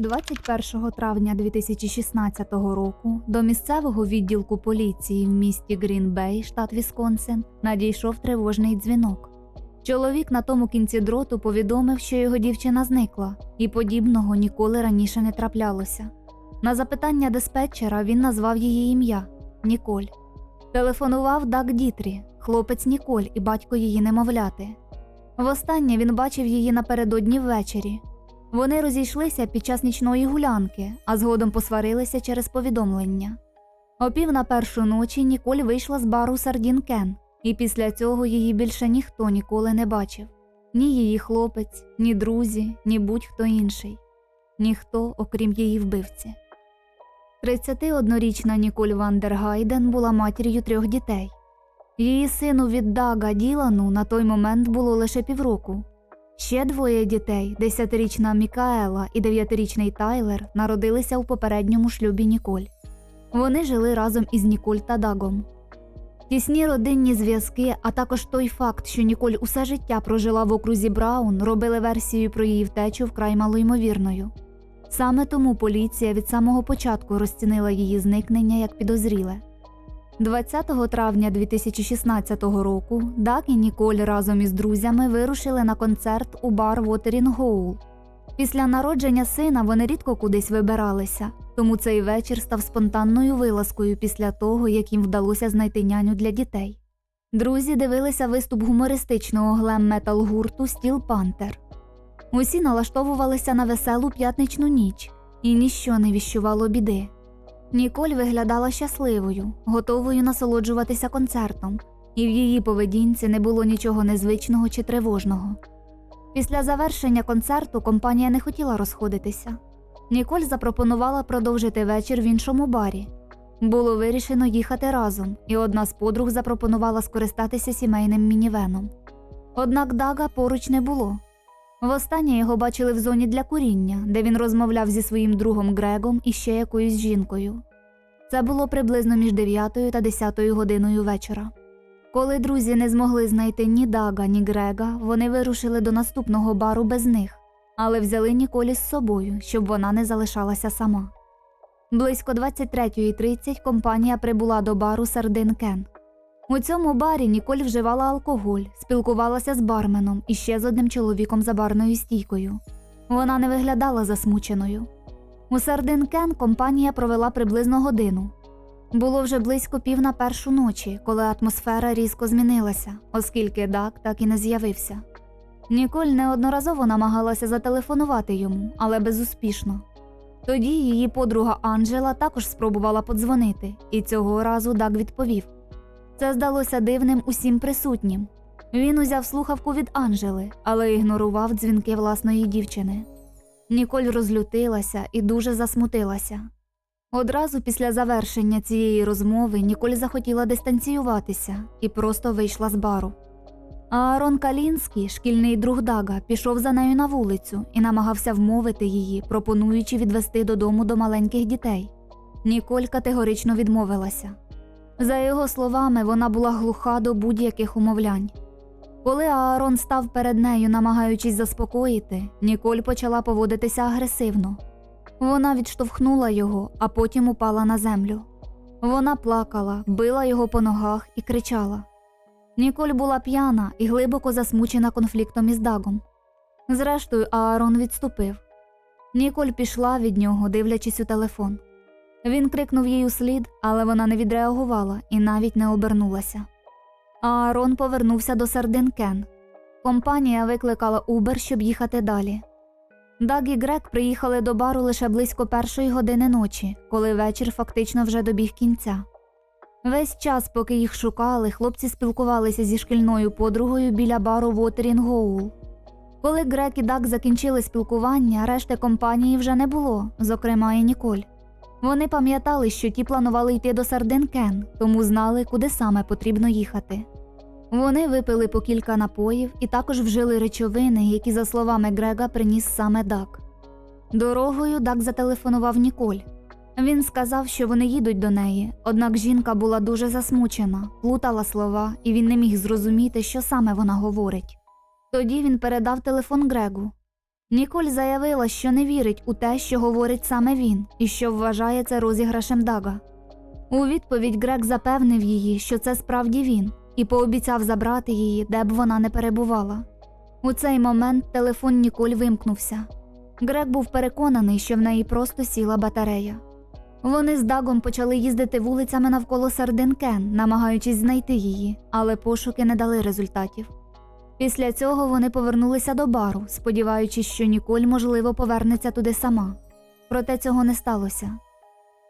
21 травня 2016 року до місцевого відділку поліції в місті Грінбей, штат Вісконсин, надійшов тривожний дзвінок. Чоловік на тому кінці дроту повідомив, що його дівчина зникла, і подібного ніколи раніше не траплялося. На запитання диспетчера він назвав її ім'я Ніколь. Телефонував Даг Дітрі, хлопець Ніколь і батько її немовляти. Востаннє він бачив її напередодні ввечері. Вони розійшлися під час нічної гулянки, а згодом посварилися через повідомлення. О пів на першу ночі Ніколь вийшла з бару Сардін Кен, і після цього її більше ніхто ніколи не бачив ні її хлопець, ні друзі, ні будь-хто інший, ніхто, окрім її вбивці. 31-річна Ніколь Вандергайден була матір'ю трьох дітей. Її сину від Дага Ділану на той момент було лише півроку. Ще двоє дітей, 10-річна Мікаела і 9-річний Тайлер, народилися у попередньому шлюбі Ніколь. Вони жили разом із Ніколь та Дагом. Тісні родинні зв'язки, а також той факт, що Ніколь усе життя прожила в окрузі Браун, робили версію про її втечу вкрай малоймовірною. Саме тому поліція від самого початку розцінила її зникнення як підозріле. 20 травня 2016 року Дак і Ніколь разом із друзями вирушили на концерт у бар Вотерінг Гоул. Після народження сина вони рідко кудись вибиралися, тому цей вечір став спонтанною вилазкою після того, як їм вдалося знайти няню для дітей. Друзі дивилися виступ гумористичного глем-метал гурту Стіл Пантер. Усі налаштовувалися на веселу п'ятничну ніч, і ніщо не віщувало біди. Ніколь виглядала щасливою, готовою насолоджуватися концертом, і в її поведінці не було нічого незвичного чи тривожного. Після завершення концерту компанія не хотіла розходитися. Ніколь запропонувала продовжити вечір в іншому барі. Було вирішено їхати разом, і одна з подруг запропонувала скористатися сімейним мінівеном. Однак Дага поруч не було. Востаннє його бачили в зоні для куріння, де він розмовляв зі своїм другом Грегом і ще якоюсь жінкою. Це було приблизно між 9 та 10 годиною вечора. Коли друзі не змогли знайти ні Дага, ні Грега, вони вирушили до наступного бару без них, але взяли Ніколі з собою, щоб вона не залишалася сама. Близько 23.30 компанія прибула до бару Сардин Кен. У цьому барі Ніколь вживала алкоголь, спілкувалася з барменом і ще з одним чоловіком за барною стійкою. Вона не виглядала засмученою. У Сардин Кен компанія провела приблизно годину. Було вже близько пів на першу ночі, коли атмосфера різко змінилася, оскільки Дак так і не з'явився. Ніколь неодноразово намагалася зателефонувати йому, але безуспішно. Тоді її подруга Анджела також спробувала подзвонити, і цього разу Дак відповів. Це здалося дивним усім присутнім. Він узяв слухавку від Анжели, але ігнорував дзвінки власної дівчини. Ніколь розлютилася і дуже засмутилася. Одразу після завершення цієї розмови Ніколь захотіла дистанціюватися і просто вийшла з бару. А Аарон Калінський, шкільний друг Дага, пішов за нею на вулицю і намагався вмовити її, пропонуючи відвести додому до маленьких дітей. Ніколь категорично відмовилася. За його словами, вона була глуха до будь-яких умовлянь. Коли Аарон став перед нею, намагаючись заспокоїти, Ніколь почала поводитися агресивно. Вона відштовхнула його, а потім упала на землю. Вона плакала, била його по ногах і кричала. Ніколь була п'яна і глибоко засмучена конфліктом із Дагом. Зрештою, Аарон відступив. Ніколь пішла від нього, дивлячись у телефон. Він крикнув їй у слід, але вона не відреагувала і навіть не обернулася. Аарон повернувся до Сардинкен. Компанія викликала Убер, щоб їхати далі. Даг і Грек приїхали до бару лише близько першої години ночі, коли вечір фактично вже добіг кінця. Весь час, поки їх шукали, хлопці спілкувалися зі шкільною подругою біля бару Вотерінгоул. Коли Грек і Даг закінчили спілкування, решти компанії вже не було, зокрема і Ніколь. Вони пам'ятали, що ті планували йти до Сардинкен, тому знали, куди саме потрібно їхати. Вони випили по кілька напоїв і також вжили речовини, які, за словами Грега, приніс саме Дак. Дорогою Дак зателефонував Ніколь. Він сказав, що вони їдуть до неї, однак жінка була дуже засмучена, плутала слова, і він не міг зрозуміти, що саме вона говорить. Тоді він передав телефон Грегу. Ніколь заявила, що не вірить у те, що говорить саме він, і що вважає це розіграшем Дага. У відповідь Грег запевнив її, що це справді він, і пообіцяв забрати її, де б вона не перебувала. У цей момент телефон Ніколь вимкнувся. Грег був переконаний, що в неї просто сіла батарея. Вони з Дагом почали їздити вулицями навколо Сардинкен, намагаючись знайти її, але пошуки не дали результатів. Після цього вони повернулися до бару, сподіваючись, що Ніколь, можливо, повернеться туди сама. Проте цього не сталося.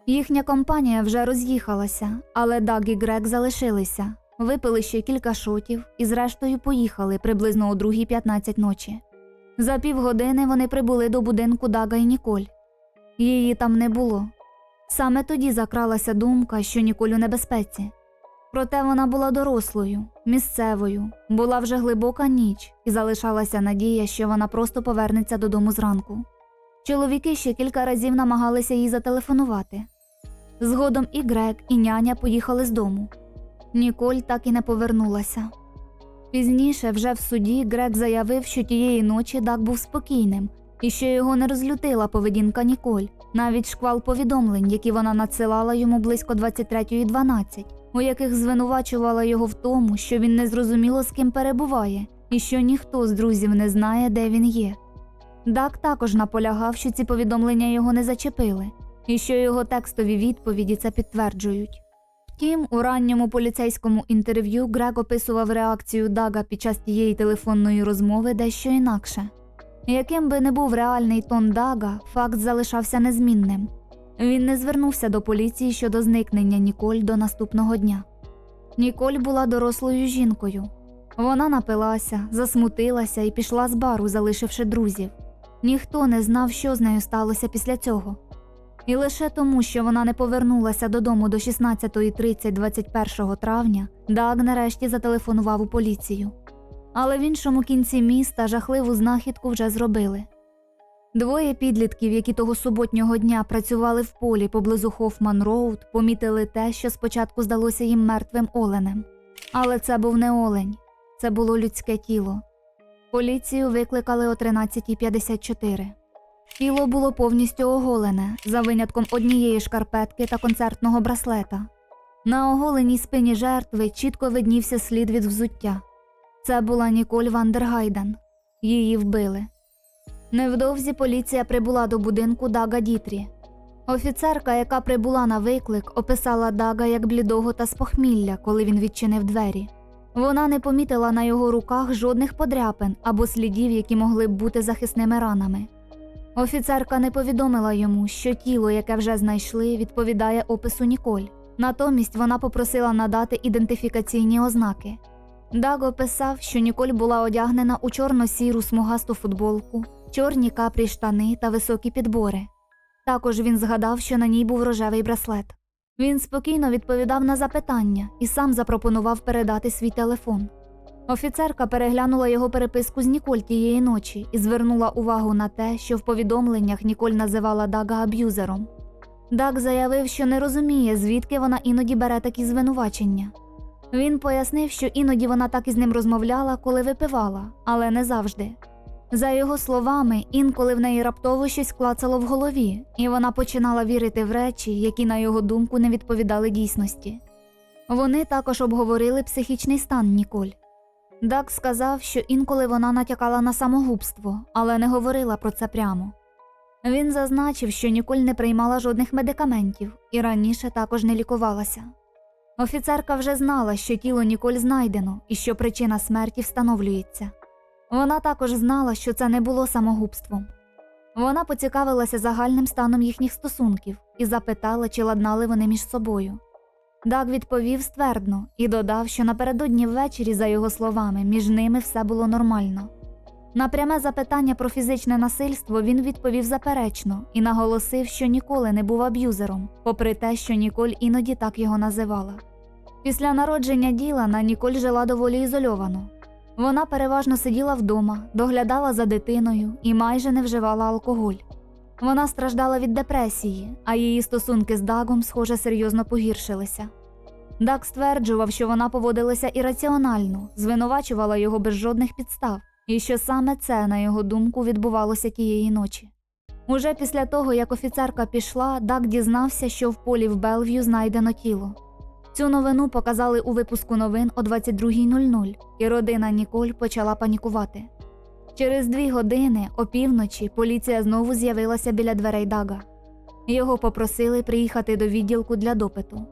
Їхня компанія вже роз'їхалася, але Даг і Грег залишилися, випили ще кілька шотів і, зрештою, поїхали приблизно о 2.15 ночі. За півгодини вони прибули до будинку Дага і Ніколь. Її там не було. Саме тоді закралася думка, що Ніколь у небезпеці. Проте вона була дорослою, місцевою, була вже глибока ніч, і залишалася надія, що вона просто повернеться додому зранку. Чоловіки ще кілька разів намагалися їй зателефонувати. Згодом і Грек, і няня поїхали з дому. Ніколь так і не повернулася. Пізніше, вже в суді, Грек заявив, що тієї ночі Дак був спокійним і що його не розлютила поведінка Ніколь, навіть шквал повідомлень, які вона надсилала йому близько 23.12, у яких звинувачувала його в тому, що він незрозуміло з ким перебуває, і що ніхто з друзів не знає, де він є. Дак також наполягав, що ці повідомлення його не зачепили, і що його текстові відповіді це підтверджують. Втім, у ранньому поліцейському інтерв'ю Грег описував реакцію Дага під час тієї телефонної розмови дещо інакше. Яким би не був реальний тон Дага, факт залишався незмінним. Він не звернувся до поліції щодо зникнення Ніколь до наступного дня. Ніколь була дорослою жінкою. Вона напилася, засмутилася і пішла з бару, залишивши друзів. Ніхто не знав, що з нею сталося після цього. І лише тому, що вона не повернулася додому до 16.30 21 травня, Даг нарешті зателефонував у поліцію. Але в іншому кінці міста жахливу знахідку вже зробили. Двоє підлітків, які того суботнього дня працювали в полі поблизу Хофман Роуд, помітили те, що спочатку здалося їм мертвим оленем. Але це був не олень, це було людське тіло. Поліцію викликали о 13.54. Тіло було повністю оголене, за винятком однієї шкарпетки та концертного браслета. На оголеній спині жертви чітко виднівся слід від взуття. Це була Ніколь Вандергайден. Її вбили. Невдовзі поліція прибула до будинку Дага Дітрі. Офіцерка, яка прибула на виклик, описала Дага як блідого та з похмілля, коли він відчинив двері. Вона не помітила на його руках жодних подряпин або слідів, які могли б бути захисними ранами. Офіцерка не повідомила йому, що тіло, яке вже знайшли, відповідає опису Ніколь. Натомість вона попросила надати ідентифікаційні ознаки. Даг описав, що Ніколь була одягнена у чорно-сіру смугасту футболку, чорні капрі штани та високі підбори. Також він згадав, що на ній був рожевий браслет. Він спокійно відповідав на запитання і сам запропонував передати свій телефон. Офіцерка переглянула його переписку з Ніколь тієї ночі і звернула увагу на те, що в повідомленнях Ніколь називала Дага аб'юзером. Даг заявив, що не розуміє, звідки вона іноді бере такі звинувачення. Він пояснив, що іноді вона так із ним розмовляла, коли випивала, але не завжди. За його словами, інколи в неї раптово щось клацало в голові, і вона починала вірити в речі, які, на його думку, не відповідали дійсності. Вони також обговорили психічний стан Ніколь. Дак сказав, що інколи вона натякала на самогубство, але не говорила про це прямо. Він зазначив, що Ніколь не приймала жодних медикаментів і раніше також не лікувалася. Офіцерка вже знала, що тіло Ніколь знайдено і що причина смерті встановлюється. Вона також знала, що це не було самогубством. Вона поцікавилася загальним станом їхніх стосунків і запитала, чи ладнали вони між собою. Даг відповів ствердно і додав, що напередодні ввечері, за його словами, між ними все було нормально. На пряме запитання про фізичне насильство він відповів заперечно і наголосив, що ніколи не був аб'юзером, попри те, що Ніколь іноді так його називала. Після народження Ділана Ніколь жила доволі ізольовано. Вона переважно сиділа вдома, доглядала за дитиною і майже не вживала алкоголь. Вона страждала від депресії, а її стосунки з Дагом, схоже, серйозно погіршилися. Даг стверджував, що вона поводилася ірраціонально, звинувачувала його без жодних підстав і що саме це, на його думку, відбувалося тієї ночі. Уже після того, як офіцерка пішла, Дак дізнався, що в полі в Белв'ю знайдено тіло. Цю новину показали у випуску новин о 22.00, і родина Ніколь почала панікувати. Через дві години, опівночі, поліція знову з'явилася біля дверей Дага. Його попросили приїхати до відділку для допиту.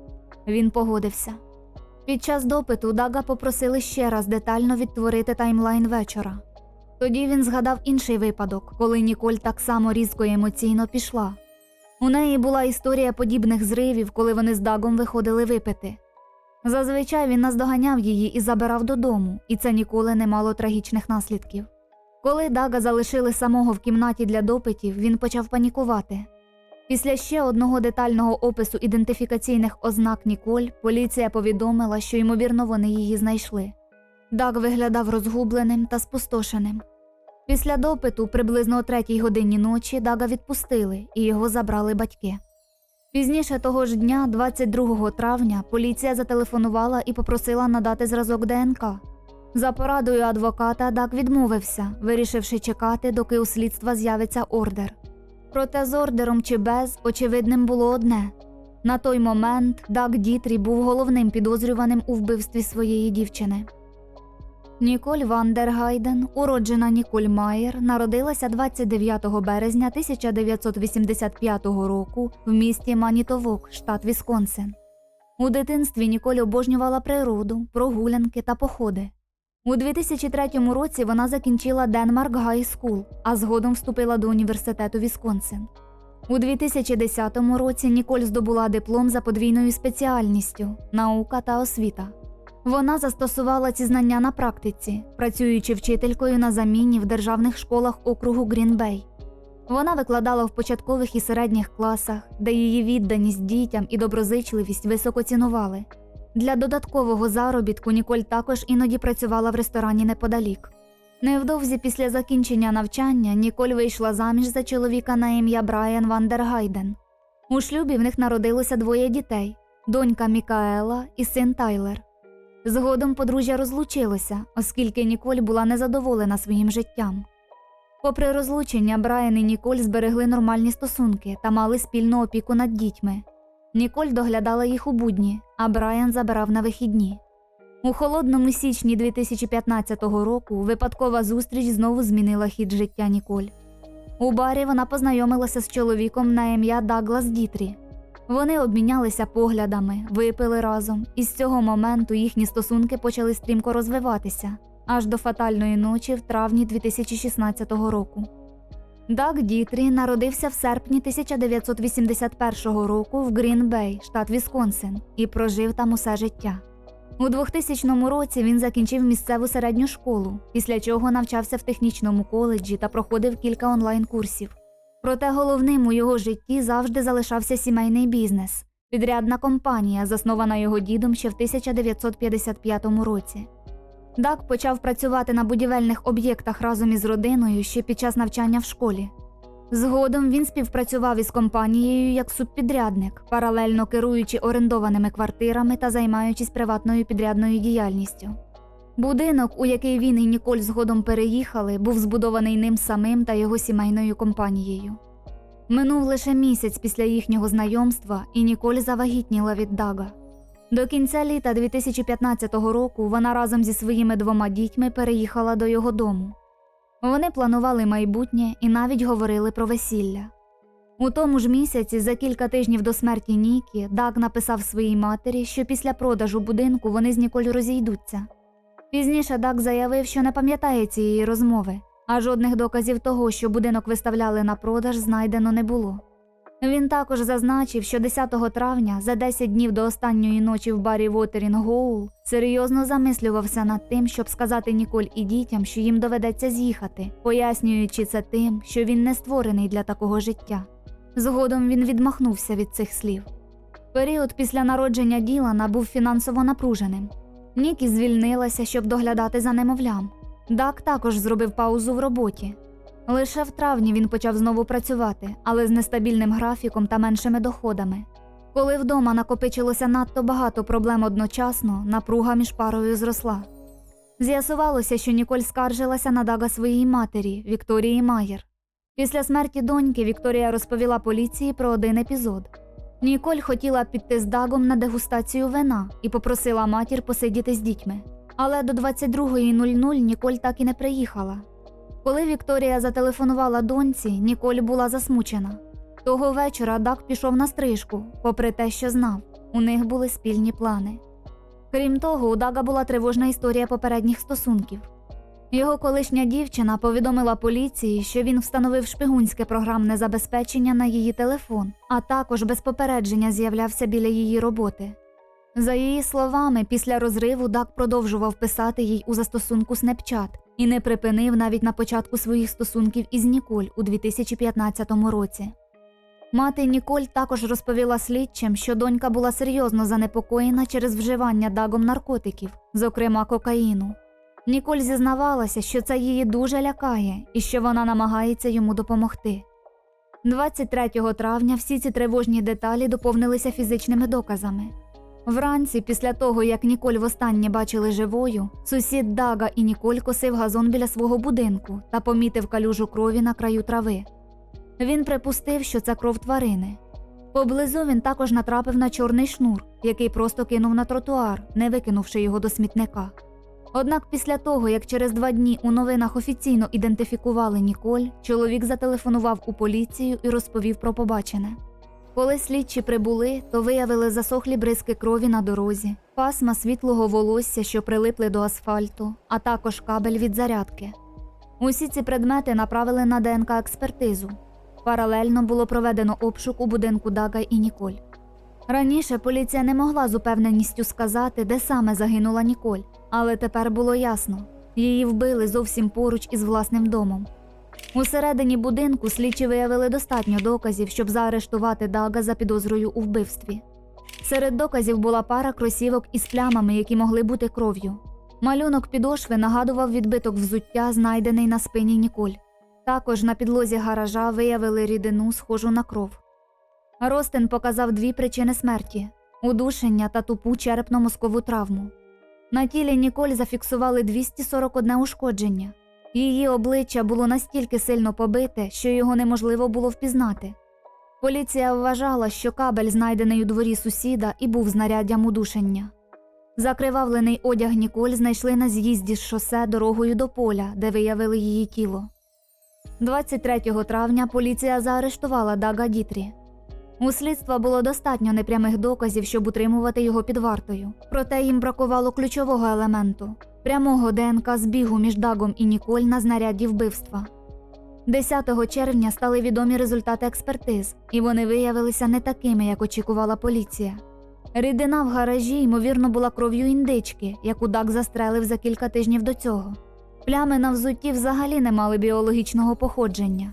Він погодився. Під час допиту Дага попросили ще раз детально відтворити таймлайн вечора. Тоді він згадав інший випадок, коли Ніколь так само різко і емоційно пішла. У неї була історія подібних зривів, коли вони з Дагом виходили випити. Зазвичай він наздоганяв її і забирав додому, і це ніколи не мало трагічних наслідків. Коли Дага залишили самого в кімнаті для допитів, він почав панікувати. Після ще одного детального опису ідентифікаційних ознак Ніколь поліція повідомила, що ймовірно вони її знайшли. Даг виглядав розгубленим та спустошеним. Після допиту, приблизно о третій годині ночі, Дага відпустили і його забрали батьки. Пізніше того ж дня, 22 травня, поліція зателефонувала і попросила надати зразок ДНК. За порадою адвоката Даг відмовився, вирішивши чекати, доки у слідства з'явиться ордер. Проте з ордером чи без очевидним було одне на той момент Даг Дітрі був головним підозрюваним у вбивстві своєї дівчини. Ніколь Вандергайден, уроджена Ніколь Майер, народилася 29 березня 1985 року в місті Манітовок, штат Вісконсин. У дитинстві Ніколь обожнювала природу, прогулянки та походи. У 2003 році вона закінчила Денмарк Гай Скул, а згодом вступила до університету Вісконсин. У 2010 році Ніколь здобула диплом за подвійною спеціальністю наука та освіта. Вона застосувала ці знання на практиці, працюючи вчителькою на заміні в державних школах округу Грінбей. Вона викладала в початкових і середніх класах, де її відданість дітям і доброзичливість високо цінували. Для додаткового заробітку Ніколь також іноді працювала в ресторані неподалік. Невдовзі після закінчення навчання Ніколь вийшла заміж за чоловіка на ім'я Брайан Вандергайден. У шлюбі в них народилося двоє дітей донька Мікаела і син Тайлер. Згодом подружжя розлучилося, оскільки Ніколь була незадоволена своїм життям. Попри розлучення, Брайан і Ніколь зберегли нормальні стосунки та мали спільну опіку над дітьми. Ніколь доглядала їх у будні, а Брайан забирав на вихідні. У холодному січні 2015 року випадкова зустріч знову змінила хід життя Ніколь. У барі вона познайомилася з чоловіком на ім'я Даглас Дітрі. Вони обмінялися поглядами, випили разом, і з цього моменту їхні стосунки почали стрімко розвиватися аж до фатальної ночі в травні 2016 року. Даг Дітрі народився в серпні 1981 року в Грін-Бей, штат Вісконсин, і прожив там усе життя. У 2000 році він закінчив місцеву середню школу, після чого навчався в технічному коледжі та проходив кілька онлайн-курсів. Проте головним у його житті завжди залишався сімейний бізнес підрядна компанія, заснована його дідом ще в 1955 році. Дак почав працювати на будівельних об'єктах разом із родиною ще під час навчання в школі. Згодом він співпрацював із компанією як субпідрядник, паралельно керуючи орендованими квартирами та займаючись приватною підрядною діяльністю. Будинок, у який він і Ніколь згодом переїхали, був збудований ним самим та його сімейною компанією. Минув лише місяць після їхнього знайомства, і Ніколь завагітніла від Дага. До кінця літа 2015 року вона разом зі своїми двома дітьми переїхала до його дому. Вони планували майбутнє і навіть говорили про весілля. У тому ж місяці, за кілька тижнів до смерті Нікі, Даг написав своїй матері, що після продажу будинку вони з Ніколь розійдуться. Пізніше Даг заявив, що не пам'ятає цієї розмови, а жодних доказів того, що будинок виставляли на продаж, знайдено не було. Він також зазначив, що 10 травня, за 10 днів до останньої ночі в барі Вотерін Гоул, серйозно замислювався над тим, щоб сказати Ніколь і дітям, що їм доведеться з'їхати, пояснюючи це тим, що він не створений для такого життя. Згодом він відмахнувся від цих слів. Період після народження Ділана був фінансово напруженим. Нікі звільнилася, щоб доглядати за немовлям. Дак також зробив паузу в роботі. Лише в травні він почав знову працювати, але з нестабільним графіком та меншими доходами. Коли вдома накопичилося надто багато проблем одночасно, напруга між парою зросла. З'ясувалося, що Ніколь скаржилася на Дага своїй матері Вікторії Майер. Після смерті доньки Вікторія розповіла поліції про один епізод. Ніколь хотіла піти з Дагом на дегустацію вина і попросила матір посидіти з дітьми. Але до 22.00 Ніколь так і не приїхала. Коли Вікторія зателефонувала доньці, Ніколь була засмучена. Того вечора Даг пішов на стрижку, попри те, що знав, у них були спільні плани. Крім того, у Дага була тривожна історія попередніх стосунків. Його колишня дівчина повідомила поліції, що він встановив шпигунське програмне забезпечення на її телефон, а також без попередження з'являвся біля її роботи. За її словами, після розриву Даг продовжував писати їй у застосунку Snapchat і не припинив навіть на початку своїх стосунків із Ніколь у 2015 році. Мати Ніколь також розповіла слідчим, що донька була серйозно занепокоєна через вживання Дагом наркотиків, зокрема кокаїну. Ніколь зізнавалася, що це її дуже лякає і що вона намагається йому допомогти. 23 травня всі ці тривожні деталі доповнилися фізичними доказами. Вранці, після того, як Ніколь востаннє бачили живою, сусід Дага і Ніколь косив газон біля свого будинку та помітив калюжу крові на краю трави. Він припустив, що це кров тварини. Поблизу він також натрапив на чорний шнур, який просто кинув на тротуар, не викинувши його до смітника. Однак після того, як через два дні у новинах офіційно ідентифікували Ніколь, чоловік зателефонував у поліцію і розповів про побачене. Коли слідчі прибули, то виявили засохлі бризки крові на дорозі, пасма світлого волосся, що прилипли до асфальту, а також кабель від зарядки. Усі ці предмети направили на ДНК експертизу. Паралельно було проведено обшук у будинку Дага і Ніколь. Раніше поліція не могла з упевненістю сказати, де саме загинула Ніколь, але тепер було ясно її вбили зовсім поруч із власним домом. Усередині будинку слідчі виявили достатньо доказів, щоб заарештувати Дага за підозрою у вбивстві. Серед доказів була пара кросівок із плямами, які могли бути кров'ю. Малюнок підошви нагадував відбиток взуття, знайдений на спині Ніколь. Також на підлозі гаража виявили рідину, схожу на кров. Ростин показав дві причини смерті удушення та тупу черепно-мозкову травму. На тілі Ніколь зафіксували 241 ушкодження. Її обличчя було настільки сильно побите, що його неможливо було впізнати. Поліція вважала, що кабель, знайдений у дворі сусіда, і був знаряддям удушення. Закривавлений одяг Ніколь знайшли на з'їзді з шосе дорогою до поля, де виявили її тіло. 23 травня поліція заарештувала Дага Дітрі. У слідства було достатньо непрямих доказів, щоб утримувати його під вартою. Проте їм бракувало ключового елементу прямого ДНК збігу між Дагом і Ніколь на знарядді вбивства. 10 червня стали відомі результати експертиз, і вони виявилися не такими, як очікувала поліція. Рідина в гаражі, ймовірно, була кров'ю індички, яку Даг застрелив за кілька тижнів до цього. Плями на взутті взагалі не мали біологічного походження.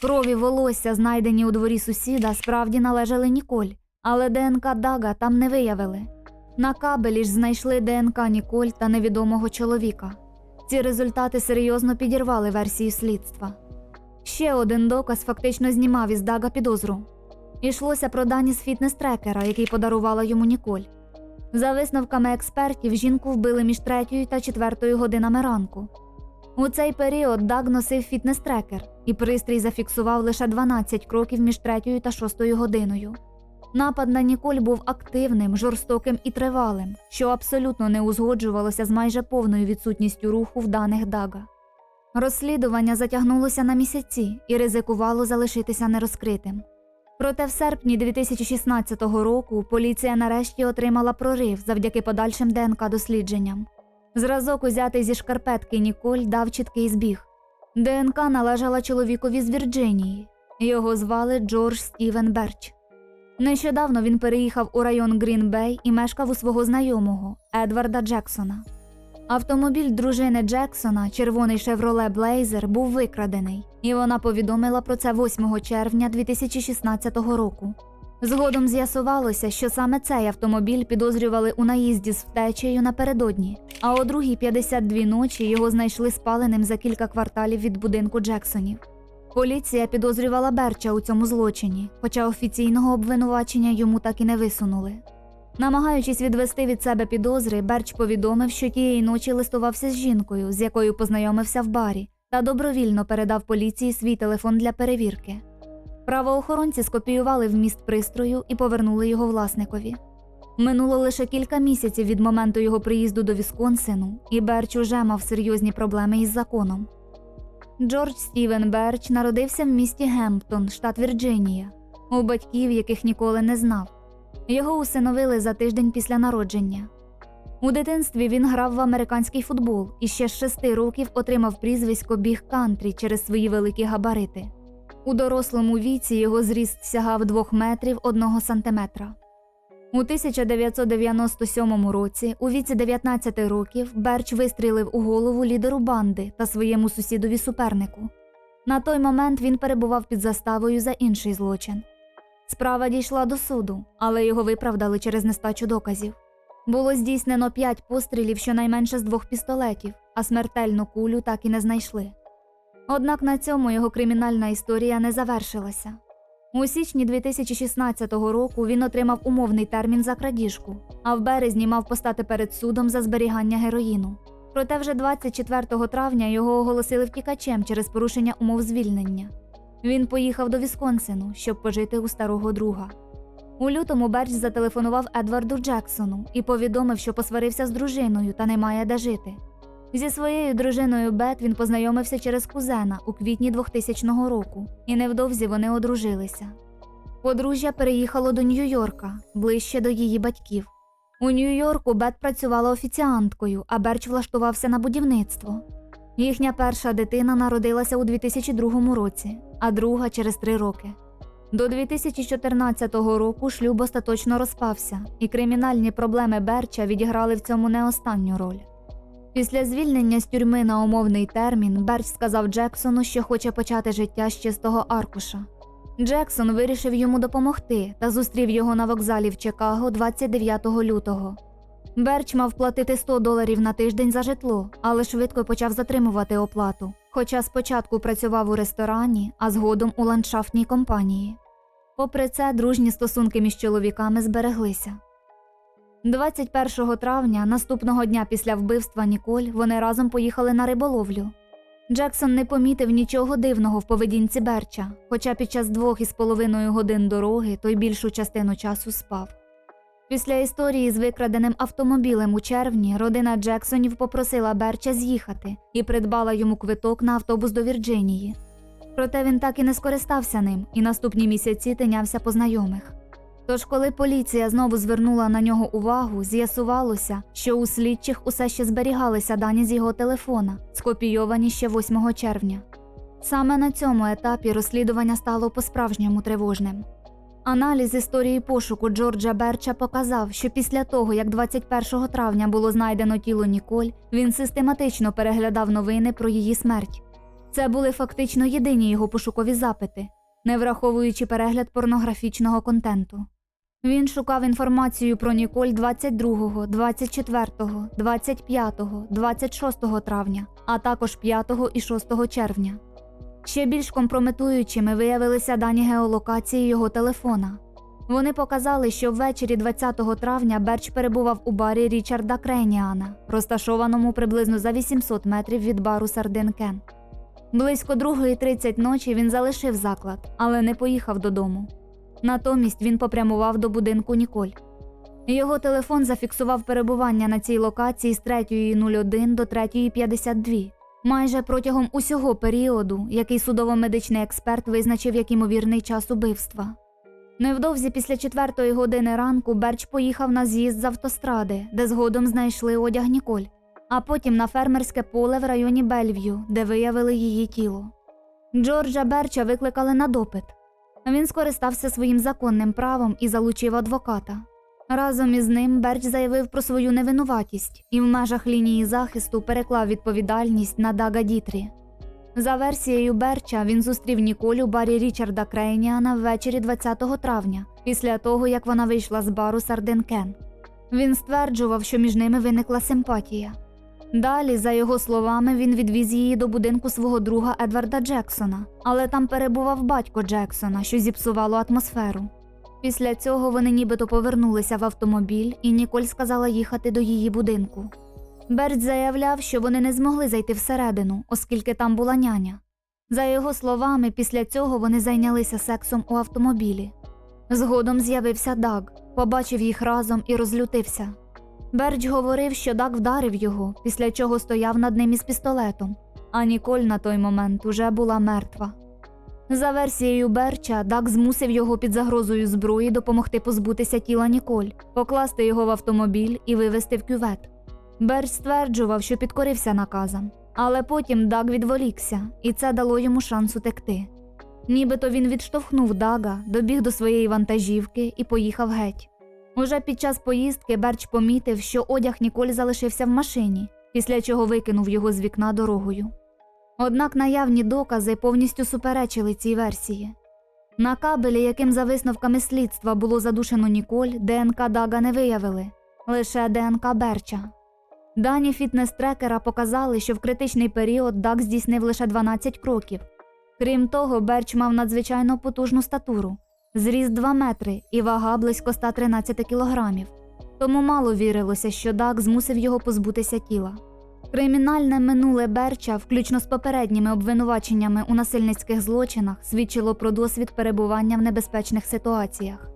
Крові волосся, знайдені у дворі сусіда, справді належали Ніколь, але ДНК Дага там не виявили. На кабелі ж знайшли ДНК Ніколь та невідомого чоловіка. Ці результати серйозно підірвали версію слідства. Ще один доказ фактично знімав із Дага підозру. Ішлося про дані з фітнес-трекера, який подарувала йому Ніколь. За висновками експертів, жінку вбили між третьою та четвертою годинами ранку. У цей період Даг носив фітнес-трекер, і пристрій зафіксував лише 12 кроків між третьою та шостою годиною. Напад на Ніколь був активним, жорстоким і тривалим, що абсолютно не узгоджувалося з майже повною відсутністю руху в даних Дага. Розслідування затягнулося на місяці і ризикувало залишитися нерозкритим. Проте в серпні 2016 року поліція нарешті отримала прорив завдяки подальшим ДНК дослідженням. Зразок, узятий зі шкарпетки Ніколь, дав чіткий збіг. ДНК належала чоловікові з Вірджинії. Його звали Джордж Стівен Берч. Нещодавно він переїхав у район Грін-Бей і мешкав у свого знайомого Едварда Джексона. Автомобіль дружини Джексона, червоний Chevrolet Blazer, був викрадений, і вона повідомила про це 8 червня 2016 року. Згодом з'ясувалося, що саме цей автомобіль підозрювали у наїзді з втечею напередодні, а о 2.52 ночі його знайшли спаленим за кілька кварталів від будинку Джексонів. Поліція підозрювала Берча у цьому злочині, хоча офіційного обвинувачення йому так і не висунули. Намагаючись відвести від себе підозри, Берч повідомив, що тієї ночі листувався з жінкою, з якою познайомився в барі, та добровільно передав поліції свій телефон для перевірки. Правоохоронці скопіювали вміст пристрою і повернули його власникові. Минуло лише кілька місяців від моменту його приїзду до Вісконсину, і Берч уже мав серйозні проблеми із законом. Джордж Стівен Берч народився в місті Гемптон, штат Вірджинія, у батьків, яких ніколи не знав. Його усиновили за тиждень після народження. У дитинстві він грав в американський футбол і ще з шести років отримав прізвисько Біг Кантрі через свої великі габарити. У дорослому віці його зріст сягав 2 метрів 1 сантиметра. У 1997 році, у віці 19 років, Берч вистрілив у голову лідеру банди та своєму сусідові супернику. На той момент він перебував під заставою за інший злочин. Справа дійшла до суду, але його виправдали через нестачу доказів. Було здійснено п'ять пострілів щонайменше з двох пістолетів, а смертельну кулю так і не знайшли. Однак на цьому його кримінальна історія не завершилася. У січні 2016 року він отримав умовний термін за крадіжку, а в березні мав постати перед судом за зберігання героїну. Проте вже 24 травня його оголосили втікачем через порушення умов звільнення. Він поїхав до Вісконсину, щоб пожити у старого друга. У лютому Берч зателефонував Едварду Джексону і повідомив, що посварився з дружиною та не має де жити. Зі своєю дружиною Бет він познайомився через кузена у квітні 2000 року, і невдовзі вони одружилися. Подружжя переїхало до Нью-Йорка, ближче до її батьків. У Нью-Йорку Бет працювала офіціанткою, а Берч влаштувався на будівництво. Їхня перша дитина народилася у 2002 році, а друга через три роки. До 2014 року шлюб остаточно розпався, і кримінальні проблеми Берча відіграли в цьому не останню роль. Після звільнення з тюрми на умовний термін Берч сказав Джексону, що хоче почати життя з чистого аркуша. Джексон вирішив йому допомогти та зустрів його на вокзалі в Чикаго 29 лютого. Берч мав платити 100 доларів на тиждень за житло, але швидко почав затримувати оплату. Хоча спочатку працював у ресторані, а згодом у ландшафтній компанії. Попри це, дружні стосунки між чоловіками збереглися. 21 травня, наступного дня після вбивства Ніколь, вони разом поїхали на риболовлю. Джексон не помітив нічого дивного в поведінці Берча, хоча під час двох із половиною годин дороги той більшу частину часу спав. Після історії з викраденим автомобілем у червні родина Джексонів попросила Берча з'їхати і придбала йому квиток на автобус до Вірджинії. Проте він так і не скористався ним і наступні місяці тинявся по знайомих. Тож, коли поліція знову звернула на нього увагу, з'ясувалося, що у слідчих усе ще зберігалися дані з його телефона, скопійовані ще 8 червня. Саме на цьому етапі розслідування стало по-справжньому тривожним. Аналіз історії пошуку Джорджа Берча показав, що після того, як 21 травня було знайдено тіло Ніколь, він систематично переглядав новини про її смерть. Це були фактично єдині його пошукові запити, не враховуючи перегляд порнографічного контенту. Він шукав інформацію про Ніколь 22, 24, 25, 26 травня, а також 5 і 6 червня. Ще більш компрометуючими виявилися дані геолокації його телефона. Вони показали, що ввечері 20 травня Берч перебував у барі Річарда Крейніана, розташованому приблизно за 800 метрів від бару Сардин Кен. Близько 2.30 ночі він залишив заклад, але не поїхав додому. Натомість він попрямував до будинку Ніколь. Його телефон зафіксував перебування на цій локації з 3.01 до 3.52, майже протягом усього періоду, який судово-медичний експерт визначив як імовірний час убивства. Невдовзі після четвертої години ранку Берч поїхав на з'їзд з автостради, де згодом знайшли одяг Ніколь, а потім на фермерське поле в районі Бельв'ю, де виявили її тіло. Джорджа Берча викликали на допит. Він скористався своїм законним правом і залучив адвоката. Разом із ним Берч заявив про свою невинуватість і в межах лінії захисту переклав відповідальність на Дага Дітрі. За версією Берча, він зустрів Ніколь у барі Річарда Крейніана ввечері 20 травня, після того як вона вийшла з бару Сардин Кен. Він стверджував, що між ними виникла симпатія. Далі, за його словами, він відвіз її до будинку свого друга Едварда Джексона, але там перебував батько Джексона, що зіпсувало атмосферу. Після цього вони нібито повернулися в автомобіль, і Ніколь сказала їхати до її будинку. Берт заявляв, що вони не змогли зайти всередину, оскільки там була няня. За його словами, після цього вони зайнялися сексом у автомобілі. Згодом з'явився Даг, побачив їх разом і розлютився. Берч говорив, що Даг вдарив його, після чого стояв над ним із пістолетом, а Ніколь на той момент уже була мертва. За версією Берча, Даг змусив його під загрозою зброї допомогти позбутися тіла Ніколь, покласти його в автомобіль і вивезти в кювет. Берч стверджував, що підкорився наказам, але потім Даг відволікся, і це дало йому шанс утекти. Нібито він відштовхнув Дага, добіг до своєї вантажівки і поїхав геть. Уже під час поїздки Берч помітив, що одяг Ніколь залишився в машині, після чого викинув його з вікна дорогою. Однак наявні докази повністю суперечили цій версії. На кабелі, яким за висновками слідства було задушено Ніколь, ДНК Дага не виявили, лише ДНК Берча. Дані фітнес-трекера показали, що в критичний період Даг здійснив лише 12 кроків. Крім того, Берч мав надзвичайно потужну статуру, зріст 2 метри і вага близько 113 кілограмів. Тому мало вірилося, що Даг змусив його позбутися тіла. Кримінальне минуле Берча, включно з попередніми обвинуваченнями у насильницьких злочинах, свідчило про досвід перебування в небезпечних ситуаціях.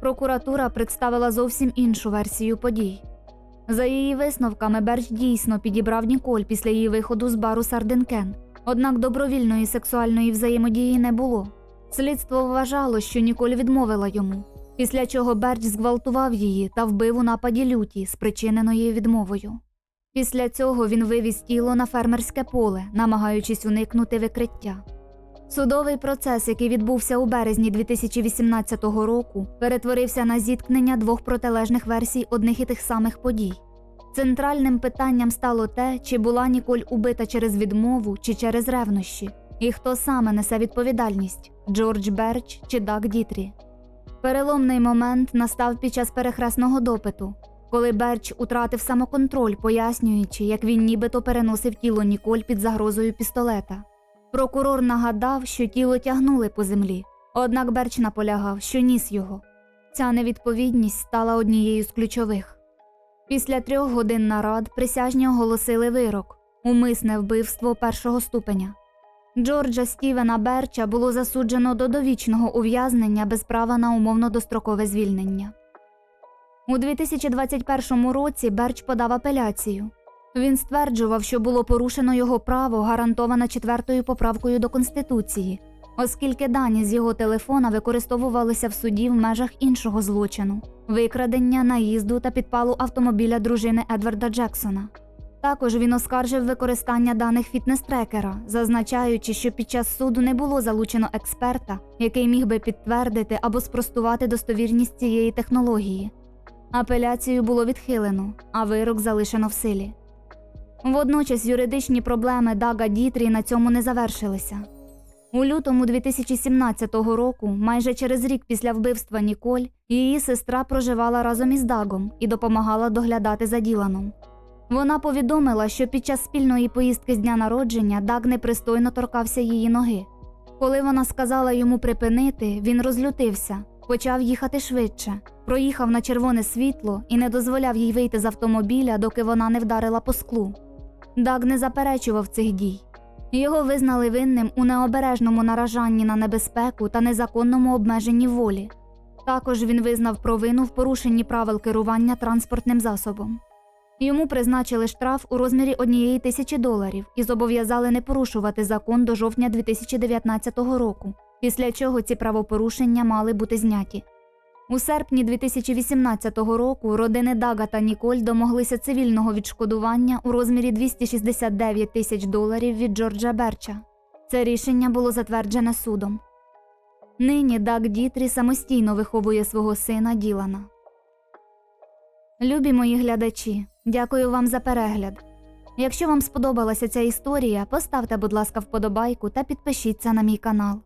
Прокуратура представила зовсім іншу версію подій. За її висновками, Берч дійсно підібрав Ніколь після її виходу з бару Сарденкен, однак добровільної сексуальної взаємодії не було. Слідство вважало, що Ніколь відмовила йому, після чого Берч зґвалтував її та вбив у нападі люті, спричиненої відмовою. Після цього він вивіз тіло на фермерське поле, намагаючись уникнути викриття. Судовий процес, який відбувся у березні 2018 року, перетворився на зіткнення двох протилежних версій одних і тих самих подій. Центральним питанням стало те, чи була Ніколь убита через відмову чи через ревнощі, і хто саме несе відповідальність Джордж Берч чи Даг Дітрі. Переломний момент настав під час перехресного допиту, коли Берч утратив самоконтроль, пояснюючи, як він нібито переносив тіло Ніколь під загрозою пістолета. Прокурор нагадав, що тіло тягнули по землі, однак Берч наполягав, що ніс його. Ця невідповідність стала однією з ключових. Після трьох годин нарад присяжні оголосили вирок умисне вбивство першого ступеня. Джорджа Стівена Берча було засуджено до довічного ув'язнення без права на умовно дострокове звільнення. У 2021 році Берч подав апеляцію. Він стверджував, що було порушено його право, гарантоване четвертою поправкою до Конституції, оскільки дані з його телефона використовувалися в суді в межах іншого злочину викрадення, наїзду та підпалу автомобіля дружини Едварда Джексона. Також він оскаржив використання даних фітнес-трекера, зазначаючи, що під час суду не було залучено експерта, який міг би підтвердити або спростувати достовірність цієї технології. Апеляцію було відхилено, а вирок залишено в силі. Водночас юридичні проблеми Дага Дітрі на цьому не завершилися. У лютому 2017 року, майже через рік після вбивства Ніколь, її сестра проживала разом із Дагом і допомагала доглядати за Діланом. Вона повідомила, що під час спільної поїздки з дня народження Даг непристойно торкався її ноги. Коли вона сказала йому припинити, він розлютився, почав їхати швидше, проїхав на червоне світло і не дозволяв їй вийти з автомобіля, доки вона не вдарила по склу. Даг не заперечував цих дій. Його визнали винним у необережному наражанні на небезпеку та незаконному обмеженні волі. Також він визнав провину в порушенні правил керування транспортним засобом. Йому призначили штраф у розмірі однієї тисячі доларів і зобов'язали не порушувати закон до жовтня 2019 року, після чого ці правопорушення мали бути зняті. У серпні 2018 року родини Дага та Ніколь домоглися цивільного відшкодування у розмірі 269 тисяч доларів від Джорджа Берча. Це рішення було затверджене судом. Нині Даг Дітрі самостійно виховує свого сина Ділана. Любі мої глядачі, дякую вам за перегляд. Якщо вам сподобалася ця історія, поставте, будь ласка, вподобайку та підпишіться на мій канал.